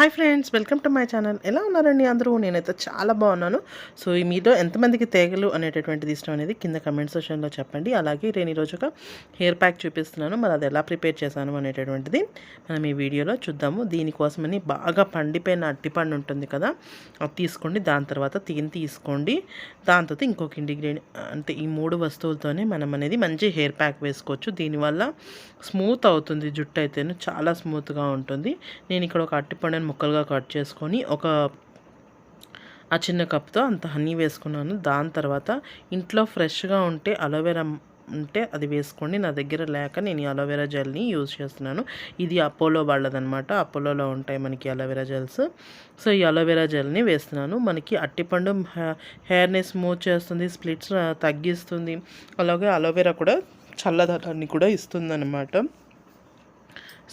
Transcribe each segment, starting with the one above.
Hi friends welcome to my channel. ఎలా ఉన్నారండి అందరూ? నేనైతే చాలా బాగున్నాను. సో ఈ మీలో ఎంతమందికి తేగలు అనేటటువంటిది ఇష్టం అనేది కింద కమెంట్ సెక్షన్లో చెప్పండి. అలాగే నేను ఈరోజు ఒక హెయిర్ ప్యాక్ చూపిస్తున్నాను. మరి అది ఎలా ప్రిపేర్ చేశాను అనేటటువంటిది మనం ఈ వీడియోలో చూద్దాము. దీనికోసమని బాగా పండిపోయిన అట్టిపండు ఉంటుంది కదా అది తీసుకోండి. దాని తర్వాత తీని తీసుకోండి. దాని ఇంకొక ఇండిగ్రేడియంట్ అంటే ఈ మూడు వస్తువులతోనే మనం అనేది మంచి హెయిర్ ప్యాక్ వేసుకోవచ్చు. దీనివల్ల స్మూత్ అవుతుంది జుట్టు అయితేనే. చాలా స్మూత్గా ఉంటుంది. నేను ఇక్కడ ఒక అట్టిపండుని ముక్కలుగా కట్ చేసుకొని ఒక ఆ చిన్న కప్తో అంత హనీ వేసుకున్నాను. దాని తర్వాత ఇంట్లో ఫ్రెష్గా ఉంటే అలోవెరా ఉంటే అది వేసుకోండి. నా దగ్గర లేక నేను ఈ అలోవెరా జెల్ని యూజ్ చేస్తున్నాను. ఇది అపోలో వాళ్ళదనమాట అపోలోలో ఉంటాయి మనకి అలోవెరా జెల్స్. సో ఈ అలోవెరా జెల్ని వేస్తున్నాను. మనకి అట్టిపండు హెయిర్ని స్మూత్ చేస్తుంది స్ప్లిట్స్ తగ్గిస్తుంది. అలాగే అలోవెరా కూడా చల్లదనాన్ని కూడా ఇస్తుందన్నమాట.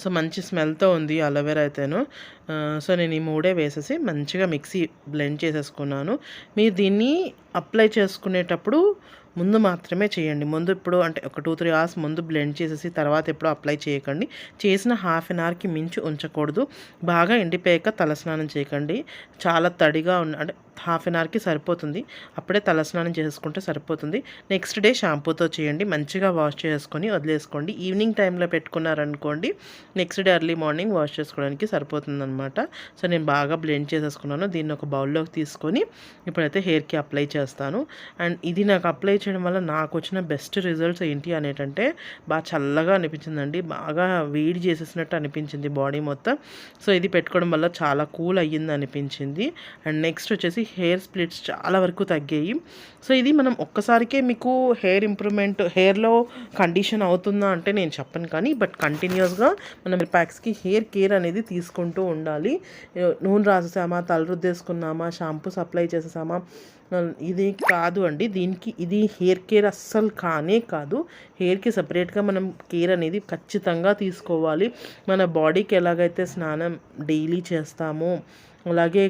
సో మంచి స్మెల్తో ఉంది అలోవెరా అయితేను. సో నేను ఈ మూడే వేసేసి మంచిగా మిక్సీ బ్లెండ్ చేసేసుకున్నాను. మీరు దీన్ని అప్లై చేసుకునేటప్పుడు ముందు మాత్రమే చేయండి. ముందు ఇప్పుడు అంటే ఒక టూ త్రీ అవర్స్ ముందు బ్లెండ్ చేసేసి తర్వాత ఎప్పుడు అప్లై చేయకండి. చేసిన హాఫ్ అన్ అవర్కి మించి ఉంచకూడదు. బాగా ఎండిపోయాక తలస్నానం చేయకండి. చాలా తడిగా ఉన్న అంటే హాఫ్ అన్ అవర్కి సరిపోతుంది. అప్పుడే తలస్నానం చేసుకుంటే సరిపోతుంది. నెక్స్ట్ డే షాంపూతో చేయండి. మంచిగా వాష్ చేసుకొని వదిలేసుకోండి. ఈవినింగ్ టైంలో పెట్టుకున్నారనుకోండి next day early morning wash చేసుకోవడానికి సరిపోతుంది అనమాట సో నేను బాగా బ్లెండ్ చేసేసుకున్నాను. దీన్ని ఒక బౌల్లోకి తీసుకొని ఇప్పుడైతే హెయిర్కి అప్లై చేస్తాను అండ్ ఇది నాకు అప్లై చేయడం వల్ల నాకు వచ్చిన బెస్ట్ రిజల్ట్స్ ఏంటి అనేటంటే బాగా చల్లగా అనిపించిందండి. బాగా వేడి చేసేసినట్టు అనిపించింది బాడీ మొత్తం. సో ఇది పెట్టుకోవడం వల్ల చాలా కూల్ అయ్యింది అనిపించింది. అండ్ నెక్స్ట్ వచ్చేసి హెయిర్ స్ప్లిట్స్ చాలా వరకు తగ్గాయి. సో ఇది మనం ఒక్కసారికే మీకు హెయిర్ ఇంప్రూవ్మెంట్ హెయిర్లో కండిషన్ అవుతుందా అంటే నేను చెప్పను కానీ బట్ కంటిన్యూస్గా మనం ప్యాక్స్కి హెయిర్ కేర్ అనేది తీసుకుంటూ ఉండాలి. నూనె రాసేసామా తల రుద్దేసుకున్నామా షాంపూ సప్లై చేసేసామా ఇది కాదు అండి. దీనికి ఇది హెయిర్ కేర్ అస్సలు కానే కాదు. హెయిర్కి సపరేట్గా మనం కేర్ అనేది ఖచ్చితంగా తీసుకోవాలి. మన బాడీకి ఎలాగైతే స్నానం డైలీ చేస్తామో అలాగే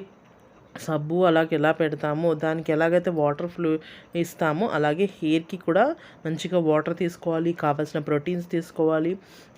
సబ్బు అలాగే ఎలా పెడతామో దానికి ఎలాగైతే వాటర్ ఫ్లూ ఇస్తామో అలాగే హెయిర్కి కూడా మంచిగా వాటర్ తీసుకోవాలి కావాల్సిన ప్రోటీన్స్ తీసుకోవాలి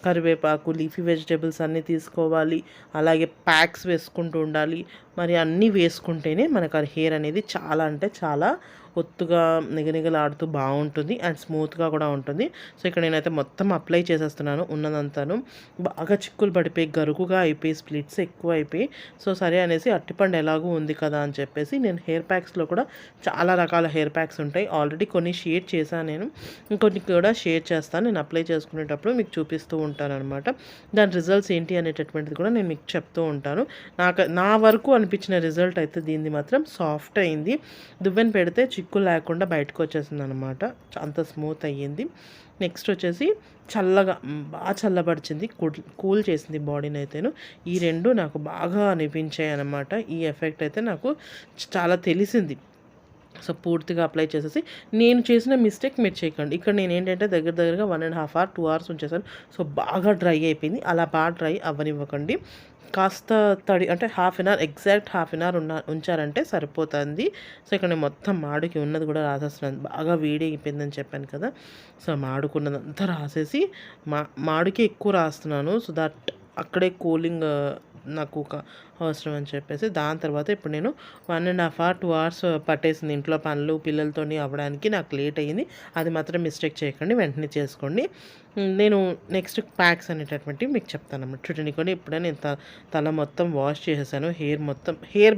కరివేపాకు లీఫీ వెజిటేబుల్స్ అన్నీ తీసుకోవాలి అలాగే ప్యాక్స్ వేసుకుంటూ ఉండాలి. మరి అన్నీ వేసుకుంటేనే మనకు ఆ హెయిర్ అనేది చాలా అంటే చాలా ఒత్తుగా నిగనిగలాడుతూ బాగుంటుంది అండ్ స్మూత్గా కూడా ఉంటుంది. సో ఇక్కడ నేనైతే మొత్తం అప్లై చేసేస్తున్నాను ఉన్నదంతాను. బాగా చిక్కులు పడిపోయి గరుకుగా అయిపోయి స్ప్లిట్స్ ఎక్కువ అయిపోయి. సో సరే అనేసి అట్టిపండు ఎలాగూ ఉంది కదా అని చెప్పేసి నేను హెయిర్ ప్యాక్స్లో కూడా చాలా రకాల హెయిర్ ప్యాక్స్ ఉంటాయి. ఆల్రెడీ కొన్ని షేర్ చేశాను నేను. ఇంకొన్ని కూడా షేర్ చేస్తాను. నేను అప్లై చేసుకునేటప్పుడు మీకు చూపిస్తూ ఉంటాను అనమాట దాని రిజల్ట్స్ ఏంటి అనేటటువంటిది కూడా నేను మీకు చెప్తూ ఉంటాను. నాకు నా వరకు అనిపించిన రిజల్ట్ అయితే దీన్ని మాత్రం సాఫ్ట్ అయింది. దువ్వెని పెడితే చిక్కు లేకుండా బయటకు వచ్చేసింది అనమాట అంత స్మూత్ అయ్యింది. నెక్స్ట్ వచ్చేసి చల్లగా బాగా చల్లబరిచింది కూల్ చేసింది బాడీని అయితేను ఈ రెండు నాకు బాగా అనిపించాయి అనమాట ఈ ఎఫెక్ట్ అయితే నాకు చాలా తెలిసింది. సో పూర్తిగా అప్లై చేసేసి నేను చేసిన మిస్టేక్ మీరు చేయకండి. ఇక్కడ నేను ఏంటంటే దగ్గర దగ్గరగా one and half hour two hours ఉంచేసాను. So బాగా డ్రై అయిపోయింది. అలా బాగా డ్రై అవ్వనివ్వకండి. కాస్త తడి అంటే half an hour exact half an hour ఉన్న ఉంచారంటే సరిపోతుంది. సో ఇక్కడ నేను మొత్తం మాడుకి ఉన్నది కూడా రాసేస్తున్నాను. బాగా వేడి అయిపోయిందని చెప్పాను కదా. సో మాడుకున్నదంతా రాసేసి మా మాడుకి ఎక్కువ రాస్తున్నాను. సో దట్ అక్కడే కూలింగ్ నాకు ఒక అవసరం అని చెప్పేసి దాని తర్వాత ఇప్పుడు నేను one and half hour two hours పట్టేసింది ఇంట్లో పనులు పిల్లలతో అవ్వడానికి నాకు లేట్ అయ్యింది. అది మాత్రం మిస్టేక్ చేయకండి వెంటనే చేసుకోండి. నేను నెక్స్ట్ ప్యాక్స్ అనేటటువంటివి మీకు చెప్తాను అన్నమాట. చూడండి కూడా ఇప్పుడే నేను తల మొత్తం వాష్ చేసేసాను. హెయిర్ మొత్తం హెయిర్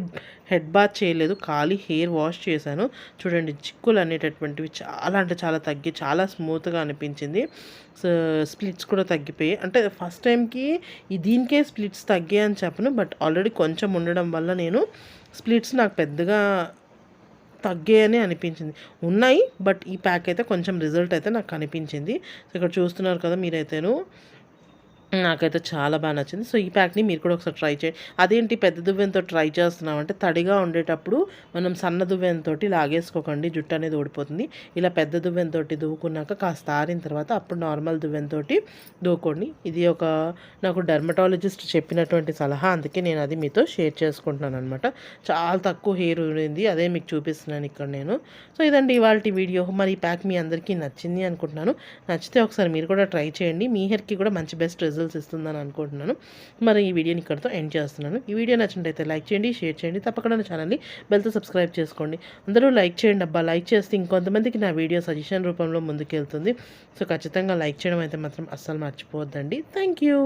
హెడ్ బాత్ చేయలేదు ఖాళీ హెయిర్ వాష్ చేశాను. చూడండి చిక్కులు అనేటటువంటివి చాలా అంటే చాలా తగ్గి చాలా స్మూత్గా అనిపించింది. స్ప్లిట్స్ కూడా తగ్గిపోయాయి అంటే ఫస్ట్ టైంకి దీనికే స్ప్లిట్స్ తగ్గాయి అని చెప్పను బట్ ఆల్రెడీ కొంచెం ఉండడం వల్ల నేను స్ప్లిట్స్ నాకు పెద్దగా తగ్గాయని అనిపించింది. ఉన్నాయి బట్ ఈ ప్యాక్ అయితే కొంచెం రిజల్ట్ అయితే నాకు కనిపించింది సో ఇక్కడ చూస్తున్నారు కదా మీరైతేను. నాకైతే చాలా బాగా నచ్చింది. సో ఈ ప్యాక్ని మీరు కూడా ఒకసారి ట్రై చేయండి. అదేంటి పెద్ద దువ్వెంతో ట్రై చేస్తున్నామంటే తడిగా ఉండేటప్పుడు మనం సన్న దువ్వెంతో లాగేసుకోకండి. జుట్టు అనేది ఓడిపోతుంది ఇలా పెద్ద దువ్వెంతో దువ్వుకున్నాక కాస్త ఆరిన తర్వాత అప్పుడు నార్మల్ దువ్వెంతో దువ్వుకోండి. ఇది ఒక నాకు డర్మటాలజిస్ట్ చెప్పినటువంటి సలహా. అందుకే నేను అది మీతో షేర్ చేసుకుంటున్నాను అనమాట చాలా తక్కువ హెయిర్ ఉంది అదే మీకు చూపిస్తున్నాను ఇక్కడ నేను. సో ఇదండి ఇవాళ వీడియో. మరి ఈ ప్యాక్ మీ అందరికీ నచ్చింది అనుకుంటున్నాను. నచ్చితే ఒకసారి మీరు కూడా ట్రై చేయండి. మీ హెయిర్కి కూడా మంచి బెస్ట్ రిజల్ట్ రిజల్ట్స్ ఇస్తుందని అనుకుంటున్నాను. మరి ఈ వీడియోని ఇక్కడితో ఎండ్ చేస్తున్నాను. ఈ వీడియో నచ్చినట్టయితే లైక్ చేయండి షేర్ చేయండి. తప్పకుండా నా ఛానల్ని బెల్తో సబ్స్క్రైబ్ చేసుకోండి. అందరూ లైక్ చేయండి అబ్బా. లైక్ చేస్తే ఇంకొంతమందికి నా వీడియో సజెషన్ రూపంలో ముందుకెళ్తుంది. సో ఖచ్చితంగా లైక్ చేయడం అయితే మాత్రం అస్సలు మర్చిపోవద్దండి. Thank you.